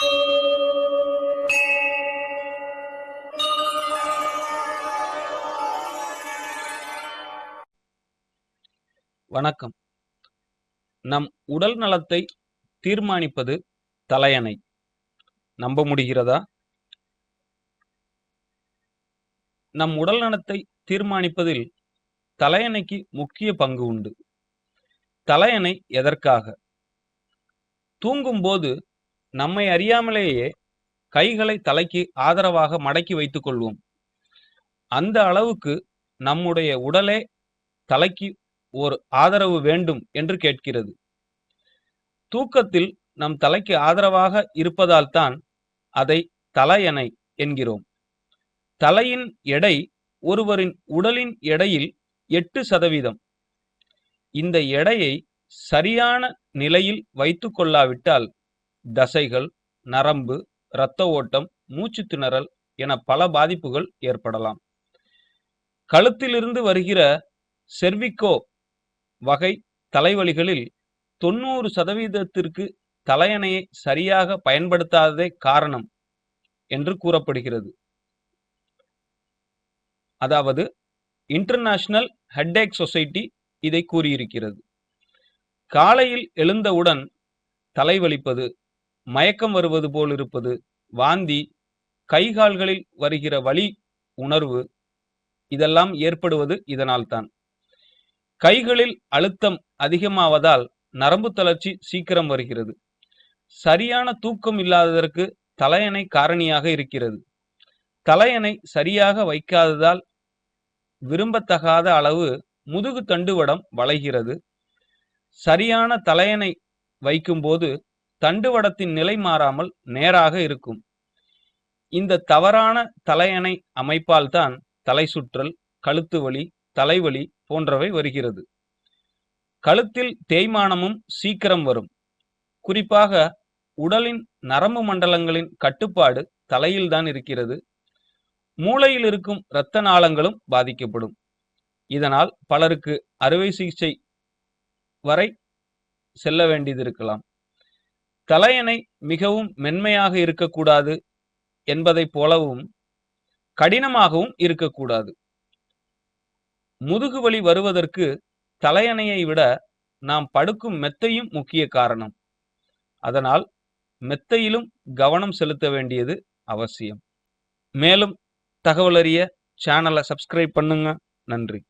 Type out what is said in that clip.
வணக்கம். நம் உடல் நலத்தை தீர்மானிப்பது தலையணை. நம்ப முடிகிறதா? நம் உடல் நலத்தை தீர்மானிப்பதில் தலையணைக்கு முக்கிய பங்கு உண்டு. தலையணை எதற்காக? தூங்கும்போது நம்மை அறியாமலேயே கைகளை தலைக்கு ஆதரவாக மடக்கி வைத்துக் கொள்வோம். அந்த அளவுக்கு நம்முடைய உடலே தலைக்கு ஒரு ஆதரவு வேண்டும் என்று கேட்கிறது. தூக்கத்தில் நம் தலைக்கு ஆதரவாக இருப்பதால் தான் அதை தலையணை என்கிறோம். தலையின் எடை ஒருவரின் உடலின் எடையில் எட்டு சதவீதம். இந்த எடையை சரியான நிலையில் வைத்து கொள்ளாவிட்டால் தசைகள் நரம்பு இரத்த ஓட்டம் மூச்சு திணறல் என பல பாதிப்புகள் ஏற்படலாம். கழுத்திலிருந்து வருகிற செர்விக்கோ வகை தலைவலிகளில் தொண்ணூறு சதவீதத்திற்கு தலையணையை சரியாக பயன்படுத்தாததே காரணம் என்று கூறப்படுகிறது. அதாவது இன்டர்நேஷனல் ஹெட்டேக் சொசைட்டி இதை கூறியிருக்கிறது. காலையில் எழுந்தவுடன் தலைவலிப்பது மயக்கம் வருவது போல் இருப்பது வாந்தி கைகால்களில் வருகிற வலி உணர்வு இதெல்லாம் ஏற்படுவது இதனால்தான். கைகளில் அழுத்தம் அதிகமாவதால் நரம்பு தளர்ச்சி சீக்கிரம் வருகிறது. சரியான தூக்கம் இல்லாததற்கு தலையணை காரணியாக இருக்கிறது. தலையணை சரியாக வைக்காததால் விரும்பத்தகாத அளவு முதுகு தண்டுவடம் வளைகிறது. சரியான தலையணை வைக்கும்போது தண்டுவடத்தின் நிலை மாறாமல் நேராக இருக்கும். இந்த தவறான தலையணை அமைப்பால் தான் தலை சுற்றல் கழுத்து வலி தலைவலி போன்றவை வருகிறது. கழுத்தில் தேய்மானமும் சீக்கிரம் வரும். குறிப்பாக உடலின் நரம்பு மண்டலங்களின் கட்டுப்பாடு தலையில்தான் இருக்கிறது. மூளையில் இருக்கும் இரத்த நாளங்களும் பாதிக்கப்படும். இதனால் பலருக்கு அறுவை சிகிச்சை வரை செல்ல வேண்டியது இருக்கலாம் தலையணை மிகவும் மென்மையாக இருக்கக்கூடாது என்பதைப் போலவும் கடினமாகவும் இருக்கக்கூடாது. முதுகுவலி வருவதற்கு தலையணையை விட நாம் படுக்கும் மெத்தையும் முக்கிய காரணம். அதனால் மெத்தையிலும் கவனம் செலுத்த வேண்டியது அவசியம். மேலும் தகவல் அறிய சேனலை சப்ஸ்கிரைப் பண்ணுங்க. நன்றி.